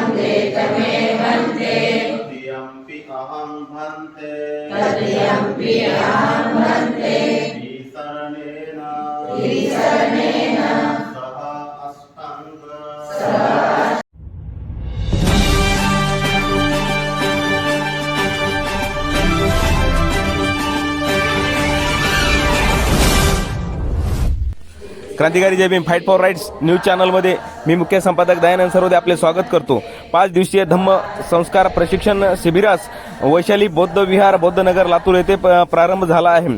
वन्दे तमे वन्दे तदीयम्पि अहं वन्दे तदीयम्पि अहं वन्दे ईशरणेन ईशरणेन सह अष्टाङ्ग सह क्रांतिकारी Jai Bhim fight for rights news चॅनलमध्ये मी मुख्य संपादक दयानंद सरोदे आपले स्वागत करतो. पाच दिवसीय धम्म संस्कार प्रशिक्षण शिबिरास वैशाली बौद्ध विहार बौद्धनगर लातूर येथे प- प्रारंभ झाला आहे.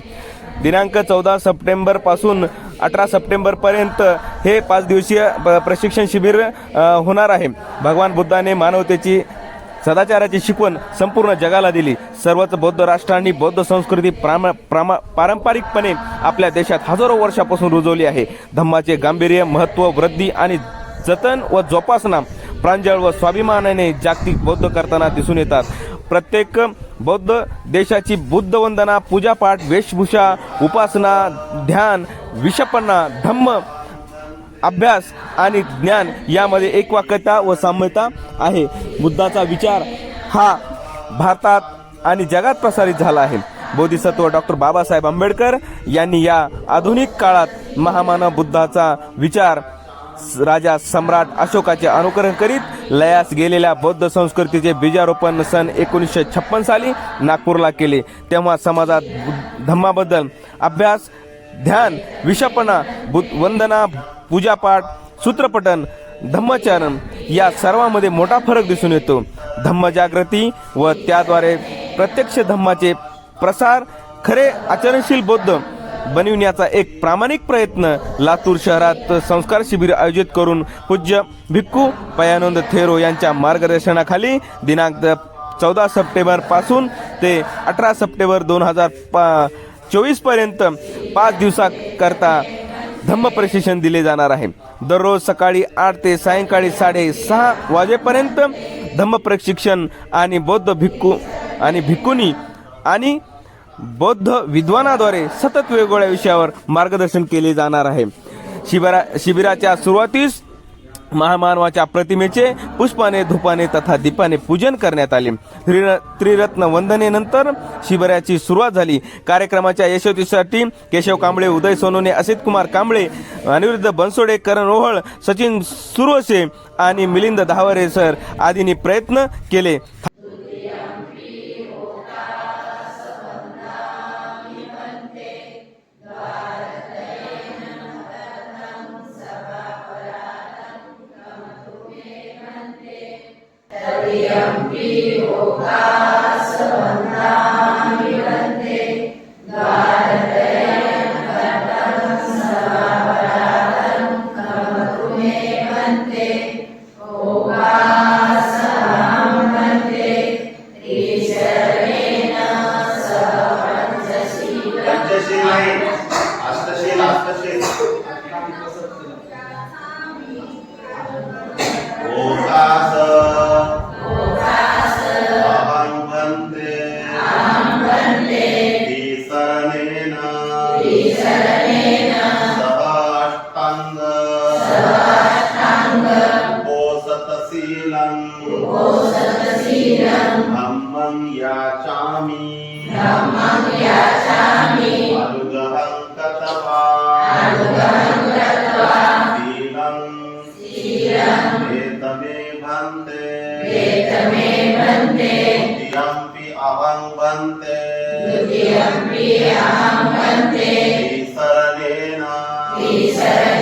दिनांक चौदा सप्टेंबरपासून अठरा सप्टेंबर पर्यंत हे पाच दिवसीय प- प्रशिक्षण शिबिर होणार आहे. भगवान बुद्धाने मानवतेची सदाचाराची शिकवण संपूर्ण जगाला दिली. सर्वच बौद्ध राष्ट्रांनी बौद्ध संस्कृती प्राम प्रामा पारंपरिकपणे आपल्या देशात हजारो वर्षापासून रुजवली आहे. धम्माचे गांभीर्य महत्त्व वृद्धी आणि जतन व जोपासना प्रांजळ व स्वाभिमानाने जागतिक बौद्ध करताना दिसून येतात. प्रत्येक बौद्ध देशाची बुद्ध वंदना पूजापाठ वेशभूषा उपासना ध्यान विषपणा धम्म अभ्यास आणि ज्ञान यामध्ये एकवाक्यता व साम्यता आहे. बुद्धाचा विचार हा भारतात आणि जगात प्रसारित झाला आहे. बोधिसत्व डॉक्टर बाबासाहेब आंबेडकर यांनी या आधुनिक काळात महामानव बुद्धाचा विचार राजा सम्राट अशोकाचे अनुकरण करीत लयास गेलेल्या बौद्ध संस्कृतीचे बीजारोपण सन एकोणीसशे छप्पन साली नागपूरला केले. तेव्हा समाजात धम्माबद्दल अभ्यास ध्यान विषपणा वंदना पूजापाठ सूत्रपठन धम्मचारण या सर्वांमध्ये मोठा फरक दिसून येतो. धम्मजागृती व त्याद्वारे प्रत्यक्ष धम्माचे प्रसार खरे आचरणशील बौद्ध बनविण्याचा एक प्रामाणिक प्रयत्न लातूर शहरात संस्कार शिबिर आयोजित करून पूज्य भिक्खू पयानंद थेरो यांच्या मार्गदर्शनाखाली दिनांक चौदा सप्टेंबरपासून ते अठरा सप्टेंबर दोन हजार चोवीसपर्यंत पाच दिवसाकरता धम्म प्रशिक्षण दिले जाणार आहे. दररोज सकाळी आठ ते सायंकाळी साडेसहा वाजेपर्यंत धम्म प्रशिक्षण आणि बौद्ध भिक्खू आणि भिक्खुनी आणि बौद्ध विद्वानाद्वारे सतत वेगवेगळ्या विषयावर मार्गदर्शन केले जाणार आहे. शिबिरा शिबिराच्या सुरुवातीस महामानवाच्या प्रतिमेचे पुष्पाने धुपाने तथा दीपाने पूजन करण्यात आले. त्रिर- त्रिरत्न वंदनेनंतर शिबिराची सुरुवात झाली. कार्यक्रमाच्या यशस्वीसाठी केशव कांबळे उदय सोनोने असित कुमार कांबळे अनिरुद्ध बनसोडे करण ओहळ सचिन सुरवसे आणि मिलिंद धावरे सर आदींनी प्रयत्न केले. Teriampi uka sementara याचामि अनुगहं कतवा शीलं एतमे भन्ते द्वितीयम्पि अहं भन्ते ईशरणेन सह